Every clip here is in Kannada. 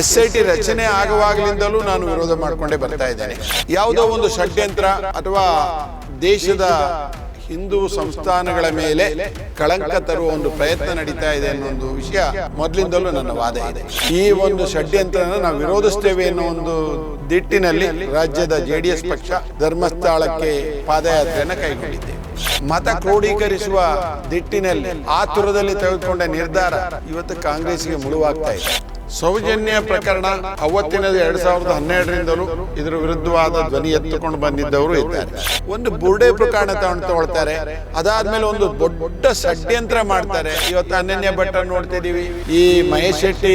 ಎಸ್ ಐ ಟಿ ರಚನೆ ಆಗುವಾಗಲಿಂದಲೂ ನಾನು ವಿರೋಧ ಮಾಡಿಕೊಂಡೇ ಬರ್ತಾ ಇದ್ದೇನೆ. ಯಾವುದೋ ಒಂದು ಷಡ್ಯಂತ್ರ ಅಥವಾ ದೇಶದ ಹಿಂದೂ ಸಂಸ್ಥಾನಗಳ ಮೇಲೆ ಕಳಂಕ ತರುವ ಒಂದು ಪ್ರಯತ್ನ ನಡೀತಾ ಇದೆ ಅನ್ನೋ ಒಂದು ವಿಷಯ ಮೊದಲಿಂದಲೂ ನನ್ನ ವಾದ ಇದೆ. ಈ ಒಂದು ಷಡ್ಯಂತ್ರ ನಾವು ವಿರೋಧಿಸ್ತೇವೆ ಅನ್ನೋ ಒಂದು ದಿಟ್ಟಿನಲ್ಲಿ ರಾಜ್ಯದ ಜೆಡಿಎಸ್ ಪಕ್ಷ ಧರ್ಮಸ್ಥಳಕ್ಕೆ ಪಾದಯಾತ್ರೆಯನ್ನು ಕೈಗೊಂಡಿದ್ದೇವೆ ಮತ ಕ್ರೋಢೀಕರಿಸುವ ದಿಟ್ಟಿನಲ್ಲಿ ಆತುರದಲ್ಲಿ ತೆಗೆದುಕೊಂಡ ನಿರ್ಧಾರ ಇವತ್ತು ಕಾಂಗ್ರೆಸ್ಗೆ ಮುಳುವಾಗ್ತಾ ಇದೆ. ಸೌಜನ್ಯ ಪ್ರಕರಣ ಅವತ್ತಿನ ಎರಡ್ ಸಾವಿರದ ಹನ್ನೆರಡರಿಂದಲೂ ಇದರ ವಿರುದ್ಧವಾದ ಧ್ವನಿ ಎತ್ತುಕೊಂಡು ಬಂದಿದ್ದವರು ಇದ್ದಾರೆ. ಒಂದು ಬುರ್ಡೆ ಪ್ರಕರಣ ತಗೊಳ್ತಾರೆ. ಅದಾದ್ಮೇಲೆ ಒಂದು ದೊಡ್ಡ ಷಡ್ಯಂತ್ರ ಮಾಡ್ತಾರೆ. ಇವತ್ತು ಅನನ್ಯ ಭಟ್ಟ ನೋಡ್ತಿದೀವಿ. ಈ ಮಹೇಶ್ ಶೆಟ್ಟಿ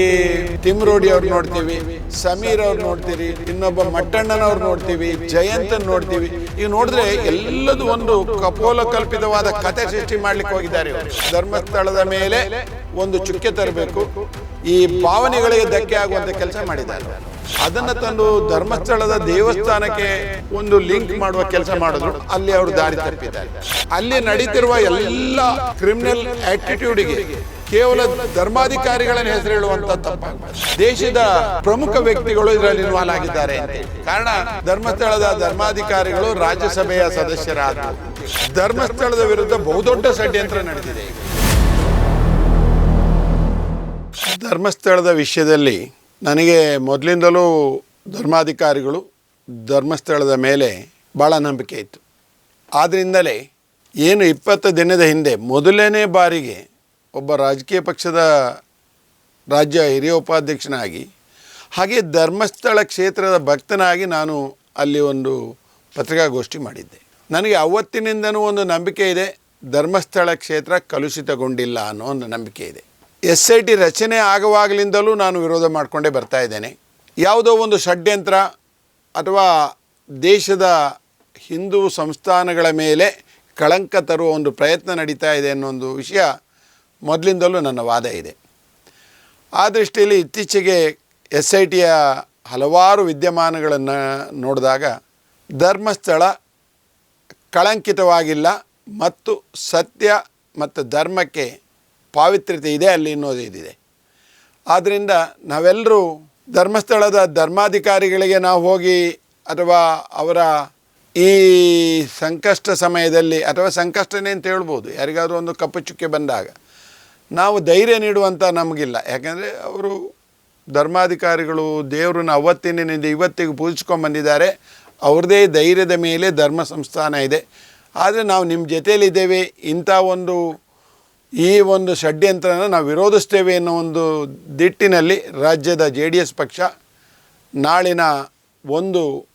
ತಿಮ್ರೋಡಿ ಅವ್ರು ನೋಡ್ತೀವಿ. ಸಮೀರ್ ಅವ್ರು ನೋಡ್ತೀರಿ. ಇನ್ನೊಬ್ಬ ಮಟ್ಟಣ್ಣನವ್ರು ನೋಡ್ತೀವಿ. ಜಯಂತ್ ನೋಡ್ತೀವಿ. ಈಗ ನೋಡಿದ್ರೆ ಎಲ್ಲದೂ ಒಂದು ಕಪೋಲ ಕಲ್ಪಿತವಾದ ಕತೆ ಸೃಷ್ಟಿ ಮಾಡ್ಲಿಕ್ಕೆ ಹೋಗಿದ್ದಾರೆ. ಧರ್ಮಸ್ಥಳದ ಮೇಲೆ ಒಂದು ಚುಕ್ಕೆ ತರಬೇಕು. ಈ ಭಾವನೆಗಳಿಗೆ ಧಕ್ಕೆ ಆಗುವಂತ ಕೆಲಸ ಮಾಡಿದ್ದಾರೆ. ಅದನ್ನ ತಂದು ಧರ್ಮಸ್ಥಳದ ದೇವಸ್ಥಾನಕ್ಕೆ ಒಂದು ಲಿಂಕ್ ಮಾಡುವ ಕೆಲಸ ಮಾಡಿದ್ರು. ಅಲ್ಲಿ ಅವರು ದಾರಿ ತಪ್ಪಿದ್ದಾರೆ. ಅಲ್ಲಿ ನಡೀತಿರುವ ಎಲ್ಲ ಕ್ರಿಮಿನಲ್ ಆಟಿಟ್ಯೂಡ್ಗೆ ಕೇವಲ ಧರ್ಮಾಧಿಕಾರಿಗಳನ್ನ ಹೆಸರು ಹೇಳುವಂತ ದೇಶದ ಪ್ರಮುಖ ವ್ಯಕ್ತಿಗಳು ಇದರಲ್ಲಿ ಇನ್ವಾಲ್ವ್ ಆಗಿದ್ದಾರೆ ಕಾರಣ, ಧರ್ಮಸ್ಥಳದ ಧರ್ಮಾಧಿಕಾರಿಗಳು ರಾಜ್ಯಸಭೆಯ ಸದಸ್ಯರಾದ ಧರ್ಮಸ್ಥಳದ ವಿರುದ್ಧ ಬಹುದೊಡ್ಡ ಷಡ್ಯಂತ್ರ ನಡೆದಿದೆ. ಧರ್ಮಸ್ಥಳದ ವಿಷಯದಲ್ಲಿ ನನಗೆ ಮೊದಲಿಂದಲೂ ಧರ್ಮಾಧಿಕಾರಿಗಳು ಧರ್ಮಸ್ಥಳದ ಮೇಲೆ ಭಾಳ ನಂಬಿಕೆ ಇತ್ತು. ಆದ್ದರಿಂದಲೇ ಏನು ಇಪ್ಪತ್ತು ದಿನದ ಹಿಂದೆ ಮೊದಲನೇ ಬಾರಿಗೆ ಒಬ್ಬ ರಾಜಕೀಯ ಪಕ್ಷದ ರಾಜ್ಯ ಹಿರಿಯ ಉಪಾಧ್ಯಕ್ಷನಾಗಿ, ಹಾಗೆ ಧರ್ಮಸ್ಥಳ ಕ್ಷೇತ್ರದ ಭಕ್ತನಾಗಿ ನಾನು ಅಲ್ಲಿ ಒಂದು ಪತ್ರಿಕಾಗೋಷ್ಠಿ ಮಾಡಿದ್ದೆ. ನನಗೆ ಅವತ್ತಿನಿಂದನೂ ಒಂದು ನಂಬಿಕೆ ಇದೆ, ಧರ್ಮಸ್ಥಳ ಕ್ಷೇತ್ರ ಕಲುಷಿತಗೊಂಡಿಲ್ಲ ಅನ್ನೋ ಒಂದು ನಂಬಿಕೆ ಇದೆ. ಎಸ್ ಐ ಟಿ ರಚನೆ ಆಗುವಾಗಲಿಂದಲೂ ನಾನು ವಿರೋಧ ಮಾಡಿಕೊಂಡೇ ಬರ್ತಾ ಇದ್ದೇನೆ. ಯಾವುದೋ ಒಂದು ಷಡ್ಯಂತ್ರ ಅಥವಾ ದೇಶದ ಹಿಂದೂ ಸಂಸ್ಥಾನಗಳ ಮೇಲೆ ಕಳಂಕ ತರುವ ಒಂದು ಪ್ರಯತ್ನ ನಡೀತಾ ಇದೆ ಅನ್ನೋ ಒಂದು ವಿಷಯ ಮೊದಲಿಂದಲೂ ನನ್ನ ವಾದ ಇದೆ. ಆ ದೃಷ್ಟಿಯಲ್ಲಿ ಇತ್ತೀಚೆಗೆ ಎಸ್ ಐ ಟಿಯ ಹಲವಾರು ವಿದ್ಯಮಾನಗಳನ್ನು ನೋಡಿದಾಗ ಧರ್ಮಸ್ಥಳ ಕಳಂಕಿತವಾಗಿಲ್ಲ ಮತ್ತು ಸತ್ಯ ಮತ್ತು ಧರ್ಮಕ್ಕೆ ಪಾವಿತ್ರ್ಯತೆ ಇದೆ, ಅಲ್ಲಿ ಅನ್ನೋದು ಇದಿದೆ. ಆದ್ದರಿಂದ ನಾವೆಲ್ಲರೂ ಧರ್ಮಸ್ಥಳದ ಧರ್ಮಾಧಿಕಾರಿಗಳಿಗೆ ನಾವು ಹೋಗಿ ಅಥವಾ ಅವರ ಈ ಸಂಕಷ್ಟ ಸಮಯದಲ್ಲಿ ಅಥವಾ ಸಂಕಷ್ಟನೇ ಅಂತ ಹೇಳ್ಬೋದು, ಯಾರಿಗಾದರೂ ಒಂದು ಕಪ್ಪು ಚುಕ್ಕೆ ಬಂದಾಗ. ನಾವು ಧೈರ್ಯ ನೀಡುವಂಥ ನಮಗಿಲ್ಲ. ಯಾಕೆಂದರೆ ಅವರು ಧರ್ಮಾಧಿಕಾರಿಗಳು ದೇವರನ್ನ ಅವತ್ತಿನಿಂದ ಇವತ್ತಿಗೆ ಪೂಜಿಸ್ಕೊಂಡು ಬಂದಿದ್ದಾರೆ. ಅವ್ರದ್ದೇ ಧೈರ್ಯದ ಮೇಲೆ ಧರ್ಮ ಸಂಸ್ಥಾನ ಇದೆ. ಆದರೆ ನಾವು ನಿಮ್ಮ ಜೊತೆಯಲ್ಲಿದ್ದೇವೆ ಇಂಥ ಒಂದು ಈ ಒಂದು ಷಡ್ಯಂತ್ರನ ನಾವು ವಿರೋಧಿಸ್ತೇವೆ ಅನ್ನೋ ಒಂದು ದಿಟ್ಟಿನಲ್ಲಿ ರಾಜ್ಯದ ಜೆ ಡಿ ಎಸ್ ಪಕ್ಷ ನಾಳಿನ ಒಂದು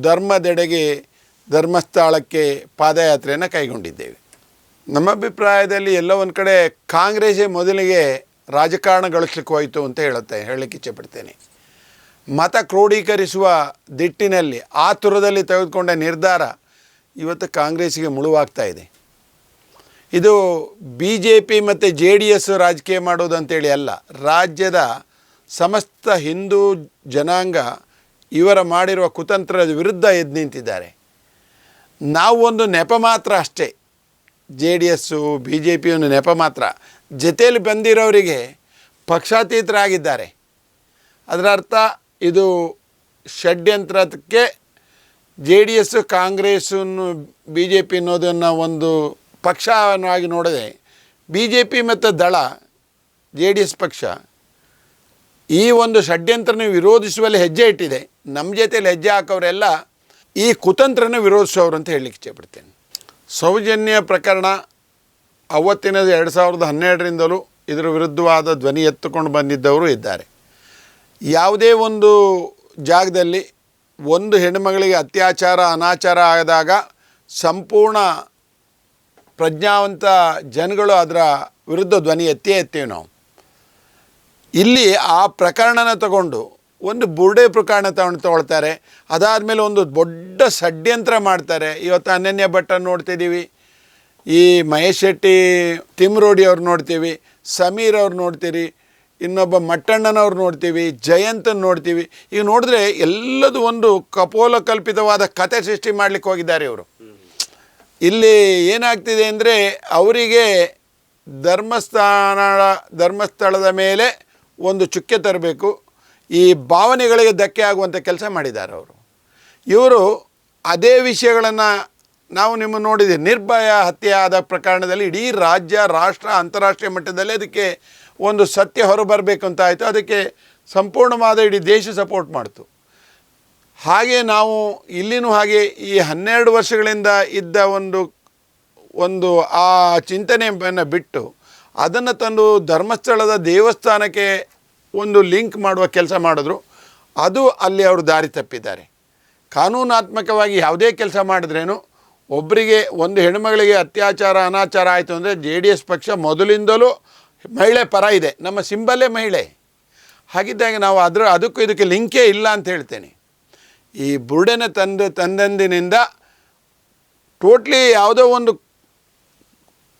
ಧರ್ಮದೆಡೆಗೆ ಧರ್ಮಸ್ಥಳಕ್ಕೆ ಪಾದಯಾತ್ರೆಯನ್ನು ಕೈಗೊಂಡಿದ್ದೇವೆ. ನಮ್ಮ ಅಭಿಪ್ರಾಯದಲ್ಲಿ ಎಲ್ಲ ಒಂದು ಕಡೆ ಕಾಂಗ್ರೆಸೇ ಮೊದಲಿಗೆ ರಾಜಕಾರಣ ಗಳಿಸ್ಲಿಕ್ಕೆ ಹೋಯಿತು ಅಂತ ಹೇಳುತ್ತೆ, ಹೇಳಲಿಕ್ಕೆ ಇಚ್ಛೆಪಡ್ತೇನೆ ಮತ ಕ್ರೋಢೀಕರಿಸುವ ದಿಟ್ಟಿನಲ್ಲಿ ಆತುರದಲ್ಲಿ ತೆಗೆದುಕೊಂಡ ನಿರ್ಧಾರ ಇವತ್ತು ಕಾಂಗ್ರೆಸ್ಗೆ ಮುಳುವಾಗ್ತಾ ಇದೆ. ಇದು ಬಿ ಜೆ ಪಿ ಮತ್ತು ಜೆ ಡಿ ಎಸ್ ರಾಜಕೀಯ ಮಾಡೋದು ಅಂತೇಳಿ ಅಲ್ಲ. ರಾಜ್ಯದ ಸಮಸ್ತ ಹಿಂದೂ ಜನಾಂಗ ಇವರ ಮಾಡಿರುವ ಕುತಂತ್ರದ ವಿರುದ್ಧ ಎದ್ದು ನಿಂತಿದ್ದಾರೆ. ನಾವು ಒಂದು ನೆಪ ಮಾತ್ರ ಅಷ್ಟೇ. J D S B J P ಒಂದು ನೆಪ ಮಾತ್ರ. ಜೊತೆಯಲ್ಲಿ ಬಂದಿರೋರಿಗೆ ಪಕ್ಷಾತೀತರಾಗಿದ್ದಾರೆ. ಅದರ ಅರ್ಥ ಇದು ಷಡ್ಯಂತ್ರಕ್ಕೆ ಜೆ ಡಿ ಎಸ್ಸು ಕಾಂಗ್ರೆಸ್ಸನ್ನು ಬಿ ಜೆ ಪಿ ಅನ್ನೋದನ್ನು ಒಂದು ಪಕ್ಷವಾಗಿ ನೋಡದೆ. ಬಿ ಜೆ ಪಿ ಮತ್ತು ದಳ, ಜೆ ಡಿ ಎಸ್ ಪಕ್ಷ, ಈ ಒಂದು ಷಡ್ಯಂತ್ರನ ವಿರೋಧಿಸುವಲ್ಲಿ ಹೆಜ್ಜೆ ಇಟ್ಟಿದೆ. ನಮ್ಮ ಜೊತೆಯಲ್ಲಿ ಹೆಜ್ಜೆ ಹಾಕೋರೆಲ್ಲ ಈ ಕುತಂತ್ರನ ವಿರೋಧಿಸೋರು ಅಂತ ಹೇಳಲಿಕ್ಕೆ ಇಚ್ಛೆಪಡ್ತೇನೆ ಸೌಜನ್ಯ ಪ್ರಕರಣ ಅವತ್ತಿನ ಎರಡು ಸಾವಿರದ ಹನ್ನೆರಡರಿಂದಲೂ ಇದರ ವಿರುದ್ಧವಾದ ಧ್ವನಿ ಎತ್ತುಕೊಂಡು ಬಂದಿದ್ದವರು ಇದ್ದಾರೆ. ಯಾವುದೇ ಒಂದು ಜಾಗದಲ್ಲಿ ಒಂದು ಹೆಣ್ಣುಮಗಳಿಗೆ ಅತ್ಯಾಚಾರ, ಅನಾಚಾರ ಆದಾಗ ಸಂಪೂರ್ಣ ಪ್ರಜ್ಞಾವಂತ ಜನಗಳು ಅದರ ವಿರುದ್ಧ ಧ್ವನಿ ಎತ್ತೇ ಎತ್ತೀವಿ ನಾವು. ಇಲ್ಲಿ ಆ ಪ್ರಕರಣನ ತಗೊಂಡು ಒಂದು ಬುರ್ಡೆ ಪ್ರಕರಣ ತಗೊಂಡು ತಗೊಳ್ತಾರೆ. ಅದಾದಮೇಲೆ ಒಂದು ದೊಡ್ಡ ಷಡ್ಯಂತ್ರ ಮಾಡ್ತಾರೆ. ಇವತ್ತು ಅನನ್ಯ ಭಟ್ಟ ನೋಡ್ತಿದ್ದೀವಿ. ಈ ಮಹೇಶ್ ಶೆಟ್ಟಿ ತಿಮ್ರೋಡಿ ಅವ್ರು ನೋಡ್ತೀವಿ. ಸಮೀರ್ ಅವ್ರು ನೋಡ್ತೀರಿ. ಇನ್ನೊಬ್ಬ ಮಟ್ಟಣ್ಣನವ್ರು ನೋಡ್ತೀವಿ. ಜಯಂತನ ನೋಡ್ತೀವಿ. ಈಗ ನೋಡಿದ್ರೆ ಎಲ್ಲದೂ ಒಂದು ಕಪೋಲ ಕಲ್ಪಿತವಾದ ಕತೆ ಸೃಷ್ಟಿ ಮಾಡಲಿಕ್ಕೆ ಹೋಗಿದ್ದಾರೆ ಇವರು. ಇಲ್ಲಿ ಏನಾಗ್ತಿದೆ ಅಂದರೆ ಅವರಿಗೆ ಧರ್ಮಸ್ಥಾನ ಧರ್ಮಸ್ಥಳದ ಮೇಲೆ ಒಂದು ಚುಕ್ಕೆ ತರಬೇಕು. ಈ ಭಾವನೆಗಳಿಗೆ ಧಕ್ಕೆ ಆಗುವಂಥ ಕೆಲಸ ಮಾಡಿದ್ದಾರೆ ಅವರು. ಇವರು ಅದೇ ವಿಷಯಗಳನ್ನು ನಾವು ನಿಮ್ಮ ನೋಡಿದೆ ನಿರ್ಭಯ ಹತ್ಯೆ ಆದ ಪ್ರಕರಣದಲ್ಲಿ ಇಡೀ ರಾಜ್ಯ, ರಾಷ್ಟ್ರ, ಅಂತಾರಾಷ್ಟ್ರೀಯ ಮಟ್ಟದಲ್ಲಿ ಅದಕ್ಕೆ ಒಂದು ಸತ್ಯ ಹೊರಬರಬೇಕು ಅಂತ ಆಯಿತು. ಅದಕ್ಕೆ ಸಂಪೂರ್ಣವಾದ ಇಡೀ ದೇಶ ಸಪೋರ್ಟ್ ಮಾಡ್ತು. ಹಾಗೆ ನಾವು ಇಲ್ಲಿನೂ ಹಾಗೆ ಈ ಹನ್ನೆರಡು ವರ್ಷಗಳಿಂದ ಇದ್ದ ಒಂದು ಒಂದು ಆ ಚಿಂತನೆಯನ್ನು ಬಿಟ್ಟು ಅದನ್ನು ತಂದು ಧರ್ಮಸ್ಥಳದ ದೇವಸ್ಥಾನಕ್ಕೆ ಒಂದು ಲಿಂಕ್ ಮಾಡುವ ಕೆಲಸ ಮಾಡಿದ್ರು. ಅದು ಅಲ್ಲಿ ಅವರು ದಾರಿ ತಪ್ಪಿದ್ದಾರೆ. ಕಾನೂನಾತ್ಮಕವಾಗಿ ಯಾವುದೇ ಕೆಲಸ ಮಾಡಿದ್ರೇನು ಒಬ್ಬರಿಗೆ ಒಂದು ಹೆಣ್ಮಗಳಿಗೆ ಅತ್ಯಾಚಾರ, ಅನಾಚಾರ ಆಯಿತು ಅಂದರೆ ಜೆ ಡಿ ಎಸ್ ಪಕ್ಷ ಮೊದಲಿಂದಲೂ ಮಹಿಳೆ ಪರ ಇದೆ. ನಮ್ಮ ಸಿಂಬಲ್ಲೇ ಮಹಿಳೆ. ಹಾಗಿದ್ದಾಗ ನಾವು ಅದರ, ಅದಕ್ಕೂ ಇದಕ್ಕೆ ಲಿಂಕೇ ಇಲ್ಲ ಅಂತ ಹೇಳ್ತೇನೆ. ಈ ಬುರುಡೆನ ತಂದು ತಂದಂದಿನಿಂದ ಟೋಟ್ಲಿ ಯಾವುದೋ ಒಂದು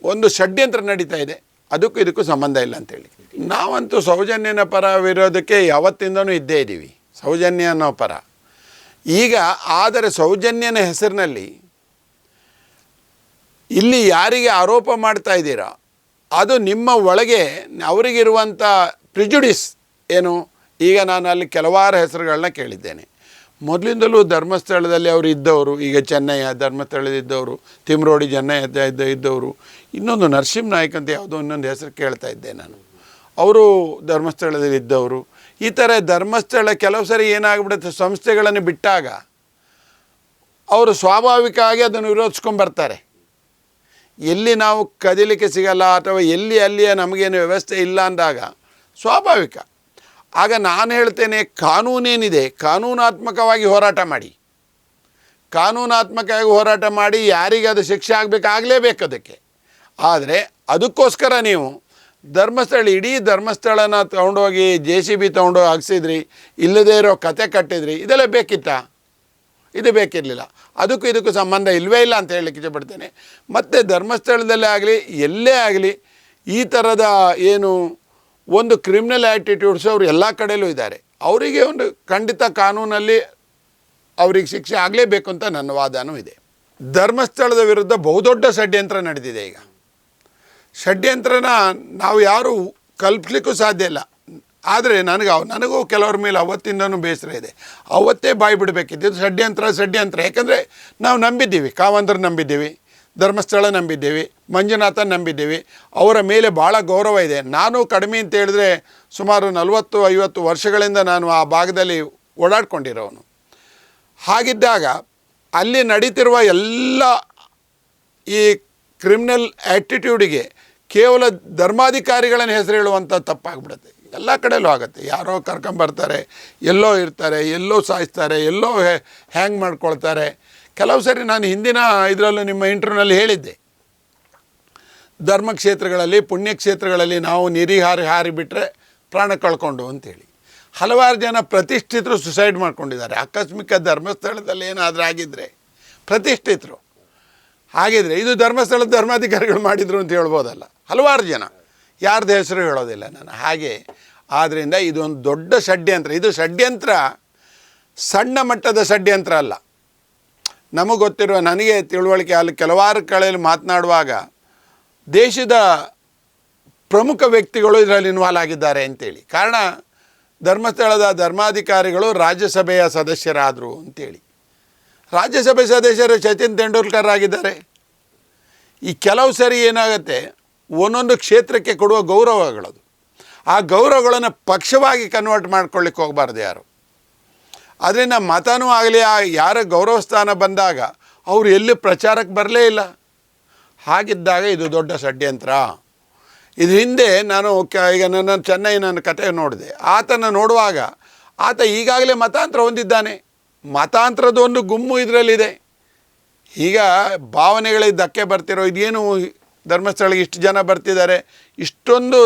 ಒಂದು ಷಡ್ಯಂತ್ರ ನಡೀತಾ ಇದೆ. ಅದಕ್ಕೂ ಇದಕ್ಕೂ ಸಂಬಂಧ ಇಲ್ಲ ಅಂತೇಳಿ. ನಾವಂತೂ ಸೌಜನ್ಯನ ಪರ ವಿರೋಧಕ್ಕೆ ಯಾವತ್ತಿಂದನೂ ಇದ್ದೇ ಇದ್ದೀವಿ. ಸೌಜನ್ಯ ಅನ್ನೋ ಪರ. ಈಗ ಆದರೆ ಸೌಜನ್ಯನ ಹೆಸರಿನಲ್ಲಿ ಇಲ್ಲಿ ಯಾರಿಗೆ ಆರೋಪ ಮಾಡ್ತಾ ಇದ್ದೀರಾ? ಅದು ನಿಮ್ಮ ಒಳಗೆ ಅವರಿಗಿರುವಂಥ ಪ್ರಿಜುಡಿಸ್ ಏನು? ಈಗ ನಾನು ಅಲ್ಲಿ ಕೆಲವಾರು ಹೆಸರುಗಳನ್ನ ಕೇಳಿದ್ದೇನೆ. ಮೊದಲಿಂದಲೂ ಧರ್ಮಸ್ಥಳದಲ್ಲಿ ಅವರು ಇದ್ದವರು, ಈಗ ಚೆನ್ನಯ್ಯ ಧರ್ಮಸ್ಥಳದಿದ್ದವರು ತಿಮ್ರೋಡಿ ಚೆನ್ನಯ್ಯ ಇದ್ದ ಇದ್ದವರು. ಇನ್ನೊಂದು ನರಸಿಂಹ ನಾಯ್ಕ್ ಅಂತ ಯಾವುದೋ ಇನ್ನೊಂದು ಹೆಸರು ಕೇಳ್ತಾ ಇದ್ದೆ ನಾನು. ಅವರು ಧರ್ಮಸ್ಥಳದಲ್ಲಿ ಇದ್ದವರು. ಈ ಥರ ಧರ್ಮಸ್ಥಳ ಕೆಲವು ಸರಿ ಏನಾಗ್ಬಿಡುತ್ತೆ, ಸಂಸ್ಥೆಗಳನ್ನು ಬಿಟ್ಟಾಗ ಅವರು ಸ್ವಾಭಾವಿಕವಾಗಿ ಅದನ್ನು ವಿರೋಧಿಸ್ಕೊಂಡ್ಬರ್ತಾರೆ ಎಲ್ಲಿ ನಾವು ಕದಿಲಿಕ್ಕೆ ಸಿಗಲ್ಲ ಅಥವಾ ಎಲ್ಲಿ ಅಲ್ಲಿಯ ನಮಗೇನು ವ್ಯವಸ್ಥೆ ಇಲ್ಲ ಅಂದಾಗ ಸ್ವಾಭಾವಿಕ. ಆಗ ನಾನು ಹೇಳ್ತೇನೆ, ಕಾನೂನೇನಿದೆ, ಕಾನೂನಾತ್ಮಕವಾಗಿ ಹೋರಾಟ ಮಾಡಿ. ಕಾನೂನಾತ್ಮಕವಾಗಿ ಹೋರಾಟ ಮಾಡಿ, ಯಾರಿಗೆ ಅದು ಶಿಕ್ಷೆ ಆಗಬೇಕಾಗಲೇಬೇಕು ಅದಕ್ಕೆ. ಆದರೆ ಅದಕ್ಕೋಸ್ಕರ ನೀವು ಧರ್ಮಸ್ಥಳ, ಇಡೀ ಧರ್ಮಸ್ಥಳನ ತೊಗೊಂಡೋಗಿ, ಜೆ ಸಿ ಬಿ ತೊಗೊಂಡೋಗಿ ಹಾಕ್ಸಿದ್ರಿ, ಇಲ್ಲದೇ ಇರೋ ಕತೆ ಕಟ್ಟಿದ್ರಿ, ಇದೆಲ್ಲ ಬೇಕಿತ್ತಾ? ಇದು ಬೇಕಿರಲಿಲ್ಲ. ಅದಕ್ಕೂ ಇದಕ್ಕೂ ಸಂಬಂಧ ಇಲ್ಲವೇ ಇಲ್ಲ ಅಂತ ಹೇಳಲಿಕ್ಕೆ ಇಷ್ಟಪಡ್ತೇನೆ ಮತ್ತು ಧರ್ಮಸ್ಥಳದಲ್ಲೇ ಆಗಲಿ, ಎಲ್ಲೇ ಆಗಲಿ, ಈ ಥರದ ಏನು ಒಂದು ಕ್ರಿಮಿನಲ್ ಆ್ಯಟಿಟ್ಯೂಡ್ಸ್ ಅವರು ಎಲ್ಲ ಕಡೆಯಲ್ಲೂ ಇದ್ದಾರೆ. ಅವರಿಗೆ ಒಂದು ಖಂಡಿತ ಕಾನೂನಲ್ಲಿ ಅವ್ರಿಗೆ ಶಿಕ್ಷೆ ಆಗಲೇಬೇಕು ಅಂತ ನನ್ನ ವಾದನೂ ಇದೆ. ಧರ್ಮಸ್ಥಳದ ವಿರುದ್ಧ ಬಹುದೊಡ್ಡ ಷಡ್ಯಂತ್ರ ನಡೆದಿದೆ ಈಗ. ಷಡ್ಯಂತ್ರನ ನಾವು ಯಾರೂ ಕಲ್ಪಿಸ್ಲಿಕ್ಕೂ ಸಾಧ್ಯ ಇಲ್ಲ. ಆದರೆ ನನಗೆ ನನಗೂ ಕೆಲವ್ರ ಮೇಲೆ ಅವತ್ತಿಂದನೂ ಬೇಸರ ಇದೆ. ಅವತ್ತೇ ಬಾಯಿ ಬಿಡಬೇಕಿತ್ತು ಇದು ಷಡ್ಯಂತ್ರ ಷಡ್ಯಂತ್ರ. ಯಾಕಂದರೆ ನಾವು ನಂಬಿದ್ದೀವಿ. ಕಾವಂತರ ನಂಬಿದ್ದೀವಿ. ಧರ್ಮಸ್ಥಳ ನಂಬಿದ್ದೀವಿ, ಮಂಜುನಾಥ ನಂಬಿದ್ದೀವಿ. ಅವರ ಮೇಲೆ ಭಾಳ ಗೌರವ ಇದೆ. ನಾನು ಕಡಿಮೆ ಅಂತ ಹೇಳಿದ್ರೆ ಸುಮಾರು ನಲವತ್ತು, ಐವತ್ತು ವರ್ಷಗಳಿಂದ ನಾನು ಆ ಭಾಗದಲ್ಲಿ ಓಡಾಡ್ಕೊಂಡಿರೋನು ಹಾಗಿದ್ದಾಗ ಅಲ್ಲಿ ನಡೀತಿರುವ ಎಲ್ಲ ಈ ಕ್ರಿಮಿನಲ್ ಆ್ಯಟಿಟ್ಯೂಡಿಗೆ ಕೇವಲ ಧರ್ಮಾಧಿಕಾರಿಗಳನ್ನು ಹೆಸರು ಹೇಳುವಂಥ ತಪ್ಪಾಗ್ಬಿಡುತ್ತೆ. ಎಲ್ಲ ಕಡೆಯಲ್ಲೂ ಆಗುತ್ತೆ. ಯಾರೋ ಕರ್ಕೊಂಬರ್ತಾರೆ, ಎಲ್ಲೋ ಇರ್ತಾರೆ, ಎಲ್ಲೋ ಸಾಯಿಸ್ತಾರೆ, ಎಲ್ಲೋ ಹ್ಯಾಂಗ್ ಮಾಡ್ಕೊಳ್ತಾರೆ. ಕೆಲವು ಸರಿ ನಾನು ಹಿಂದಿನ ಇದರಲ್ಲೂ ನಿಮ್ಮ ಇಂಟರ್ವ್ಯೂನಲ್ಲಿ ಹೇಳಿದ್ದೆ. ಧರ್ಮಕ್ಷೇತ್ರಗಳಲ್ಲಿ, ಪುಣ್ಯಕ್ಷೇತ್ರಗಳಲ್ಲಿ ನಾವು ನಿರೀಹಾರಿ ಹಾರಿ ಹಾರಿ ಬಿಟ್ಟರೆ ಪ್ರಾಣ ಕಳ್ಕೊಂಡು ಅಂತೇಳಿ. ಹಲವಾರು ಜನ ಪ್ರತಿಷ್ಠಿತರು ಸುಸೈಡ್ ಮಾಡ್ಕೊಂಡಿದ್ದಾರೆ. ಆಕಸ್ಮಿಕ ಧರ್ಮಸ್ಥಳದಲ್ಲಿ ಏನಾದರೂ ಆಗಿದ್ದರೆ ಪ್ರತಿಷ್ಠಿತರು. ಹಾಗಿದ್ರೆ ಇದು ಧರ್ಮಸ್ಥಳದ ಧರ್ಮಾಧಿಕಾರಿಗಳು ಮಾಡಿದರು ಅಂತ ಹೇಳ್ಬೋದಲ್ಲ. ಹಲವಾರು ಜನ. ಯಾರ್ದು ಹೆಸರು ಹೇಳೋದಿಲ್ಲ ನಾನು. ಹಾಗೆ ಆದ್ದರಿಂದ ಇದೊಂದು ದೊಡ್ಡ ಷಡ್ಯಂತ್ರ. ಇದು ಷಡ್ಯಂತ್ರ ಸಣ್ಣ ಮಟ್ಟದ ಷಡ್ಯಂತ್ರ ಅಲ್ಲ. ನಮಗೆ ಗೊತ್ತಿರುವ ನನಗೆ ತಿಳುವಳಿಕೆ ಅಲ್ಲಿ ಕೆಲವಾರು ಕಳೆಯಲ್ಲಿ ಮಾತನಾಡುವಾಗ ದೇಶದ ಪ್ರಮುಖ ವ್ಯಕ್ತಿಗಳು ಇದರಲ್ಲಿ ಇನ್ವಾಲ್ವ್ ಆಗಿದ್ದಾರೆ ಅಂತೇಳಿ. ಕಾರಣ ಧರ್ಮಸ್ಥಳದ ಧರ್ಮಾಧಿಕಾರಿಗಳು ರಾಜ್ಯಸಭೆಯ ಸದಸ್ಯರಾದರು ಅಂತೇಳಿ. ರಾಜ್ಯಸಭೆ ಸದಸ್ಯರು ಸಚಿನ್ ತೆಂಡೂಲ್ಕರ್ ಆಗಿದ್ದಾರೆ. ಈ ಕೆಲವು ಸರಿ ಏನಾಗುತ್ತೆ, ಒಂದೊಂದು ಕ್ಷೇತ್ರಕ್ಕೆ ಕೊಡುವ ಗೌರವಗಳದು. ಆ ಗೌರವಗಳನ್ನು ಪಕ್ಷವಾಗಿ ಕನ್ವರ್ಟ್ ಮಾಡ್ಕೊಳ್ಳಿಕ್ಕೆ ಹೋಗಬಾರ್ದು ಯಾರು. ಅದರಿಂದ ಮತನೂ ಆಗಲಿ, ಆ ಯಾರ ಗೌರವ ಸ್ಥಾನ ಬಂದಾಗ ಅವರು ಎಲ್ಲಿ ಪ್ರಚಾರಕ್ಕೆ ಬರಲೇ ಇಲ್ಲ. ಹಾಗಿದ್ದಾಗ ಇದು ದೊಡ್ಡ ಷಡ್ಯಂತ್ರ. ಇದು ಹಿಂದೆ ನಾನು ಈಗ ನನ್ನ ಚೆನ್ನೈ ನನ್ನ ಕತೆ ನೋಡಿದೆ. ಆತನ ನೋಡುವಾಗ ಆತ ಈಗಾಗಲೇ ಮತಾಂತರ ಹೊಂದಿದ್ದಾನೆ. ಮತಾಂತರದ ಒಂದು ಗುಮ್ಮು ಇದರಲ್ಲಿದೆ. ಈಗ ಭಾವನೆಗಳಿಗೆ ಧಕ್ಕೆ ಬರ್ತಿರೋ ಇದೇನು ಧರ್ಮಸ್ಥಳಕ್ಕೆ ಇಷ್ಟು ಜನ ಬರ್ತಿದ್ದಾರೆ, ಇಷ್ಟೊಂದು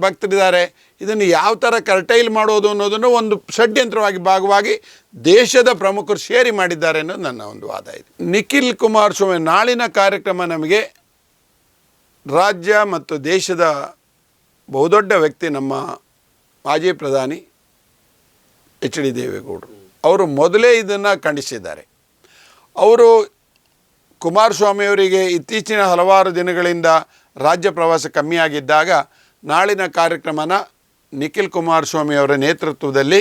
ಭಕ್ತರಿದ್ದಾರೆ ಇದನ್ನು ಯಾವ ಥರ ಕರ್ಟೈಲ್ ಮಾಡೋದು ಅನ್ನೋದನ್ನು ಒಂದು ಷಡ್ಯಂತ್ರವಾಗಿ ಭಾಗವಾಗಿ ದೇಶದ ಪ್ರಮುಖರು ಸೇರಿ ಮಾಡಿದ್ದಾರೆ ಅನ್ನೋದು ನನ್ನ ಒಂದು ವಾದ ಇದೆ. ನಿಖಿಲ್ ಕುಮಾರಸ್ವಾಮಿ ನಾಳಿನ ಕಾರ್ಯಕ್ರಮ ನಮಗೆ ರಾಜ್ಯ ಮತ್ತು ದೇಶದ ಬಹುದೊಡ್ಡ ವ್ಯಕ್ತಿ ನಮ್ಮ ಮಾಜಿ ಪ್ರಧಾನಿ ಎಚ್ ಡಿ ದೇವೇಗೌಡರು. ಅವರು ಮೊದಲೇ ಇದನ್ನು ಖಂಡಿಸಿದ್ದಾರೆ. ಅವರು ಕುಮಾರಸ್ವಾಮಿಯವರಿಗೆ ಇತ್ತೀಚಿನ ಹಲವಾರು ದಿನಗಳಿಂದ ರಾಜ್ಯ ಪ್ರವಾಸ ಕಮ್ಮಿಯಾಗಿದ್ದಾಗ ನಾಳಿನ ಕಾರ್ಯಕ್ರಮನ ನಿಖಿಲ್ ಕುಮಾರಸ್ವಾಮಿ ಅವರ ನೇತೃತ್ವದಲ್ಲಿ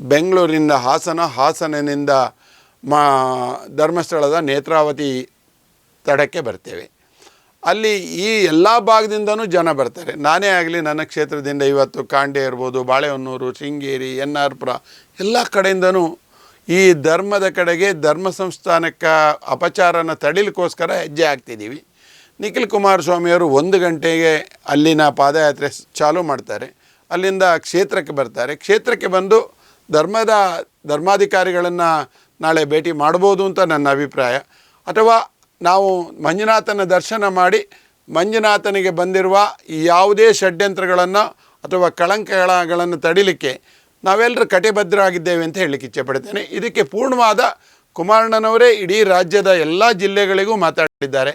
ಬೆಂಗಳೂರಿನಿಂದ ಹಾಸನ ಹಾಸನದಿಂದ ಮಾ, ಧರ್ಮಸ್ಥಳದ ನೇತ್ರಾವತಿ ತಡಕ್ಕೆ ಬರ್ತೇವೆ. ಅಲ್ಲಿ ಈ ಎಲ್ಲ ಭಾಗದಿಂದನೂ ಜನ ಬರ್ತಾರೆ. ನಾನೇ ಆಗಲಿ ನನ್ನ ಕ್ಷೇತ್ರದಿಂದ ಇವತ್ತು ಕಾಂಡೆ ಇರ್ಬೋದು, ಬಾಳೆಹೊನ್ನೂರು, ಶೃಂಗೇರಿ ಎನ್ ಆರ್ ಪುರ ಎಲ್ಲ ಕಡೆಯಿಂದನೂ ಈ ಧರ್ಮದ ಕಡೆಗೆ ಧರ್ಮ ಸಂಸ್ಥಾನಕ್ಕೆ ಅಪಚಾರನ ತಡಿಲಿಕ್ಕೋಸ್ಕರ ಹೆಜ್ಜೆ ಹಾಕ್ತಿದ್ದೀವಿ. ನಿಖಿಲ್ ಕುಮಾರಸ್ವಾಮಿಯವರು ಒಂದು ಗಂಟೆಗೆ ಅಲ್ಲಿನ ಪಾದಯಾತ್ರೆ ಚಾಲೂ ಮಾಡ್ತಾರೆ. ಅಲ್ಲಿಂದ ಕ್ಷೇತ್ರಕ್ಕೆ ಬರ್ತಾರೆ. ಕ್ಷೇತ್ರಕ್ಕೆ ಬಂದು ಧರ್ಮದ, ಧರ್ಮಾಧಿಕಾರಿಗಳನ್ನು ನಾಳೆ ಭೇಟಿ ಮಾಡ್ಬೋದು ಅಂತ ನನ್ನ ಅಭಿಪ್ರಾಯ. ಅಥವಾ ನಾವು ಮಂಜುನಾಥನ ದರ್ಶನ ಮಾಡಿ ಮಂಜುನಾಥನಿಗೆ ಬಂದಿರುವ ಯಾವುದೇ ಷಡ್ಯಂತ್ರಗಳನ್ನು ಅಥವಾ ಕಳಂಕಗಳನ್ನು ತಡಿಲಿಕ್ಕೆ ನಾವೆಲ್ಲರೂ ಕಟಿಬದ್ಧರಾಗಿದ್ದೇವೆ ಅಂತ ಹೇಳಲಿಕ್ಕೆ ಇಚ್ಛೆಪಡ್ತೇನೆ ಇದಕ್ಕೆ ಪೂರ್ಣವಾದ ಕುಮಾರಣ್ಣನವರೇ ಇಡೀ ರಾಜ್ಯದ ಎಲ್ಲ ಜಿಲ್ಲೆಗಳಿಗೂ ಮಾತಾಡಿದ್ದಾರೆ.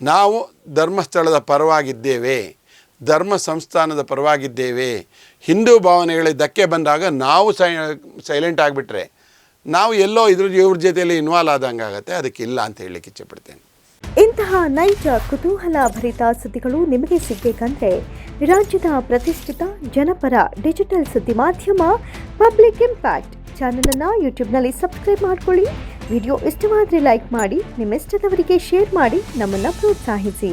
ನಾವು ಧರ್ಮಸ್ಥಳದ ಪರವಾಗಿದ್ದೇವೆ. ಧರ್ಮ ಸಂಸ್ಥಾನದ ಪರವಾಗಿದ್ದೇವೆ. ಹಿಂದೂ ಭಾವನೆಗಳಿಗೆ ಧಕ್ಕೆ ಬಂದಾಗ ನಾವು ಸೈ ಸೈಲೆಂಟ್ ಆಗಿಬಿಟ್ರೆ ನಾವು ಎಲ್ಲೋ ಇದ್ರ, ಇವ್ರ ಜೊತೆಯಲ್ಲಿ ಇನ್ವಾಲ್ವ್ ಆದಂಗೆ ಅದಕ್ಕೆ ಇಲ್ಲ ಅಂತ ಹೇಳಲಿಕ್ಕೆ ಇಚ್ಛೆಪಡ್ತೇನೆ. ಇಂತಹ ನೈಜ, ಕುತೂಹಲ ಭರಿತ ಸುದ್ದಿಗಳು ನಿಮಗೆ ಸಿಗಬೇಕಂದ್ರೆ ರಾಜ್ಯದ ಪ್ರತಿಷ್ಠಿತ ಜನಪರ ಡಿಜಿಟಲ್ ಸುದ್ದಿ ಮಾಧ್ಯಮ ಪಬ್ಲಿಕ್ ಇಂಪ್ಯಾಕ್ಟ್ ಚಾನಲನ್ನು ಯೂಟ್ಯೂಬ್ನಲ್ಲಿ ಸಬ್ಸ್ಕ್ರೈಬ್ ಮಾಡ್ಕೊಳ್ಳಿ. ವಿಡಿಯೋ ಇಷ್ಟವಾದರೆ ಲೈಕ್ ಮಾಡಿ, ನಿಮ್ಮಿಷ್ಟದವರಿಗೆ ಶೇರ್ ಮಾಡಿ, ನಮ್ಮನ್ನು ಪ್ರೋತ್ಸಾಹಿಸಿ.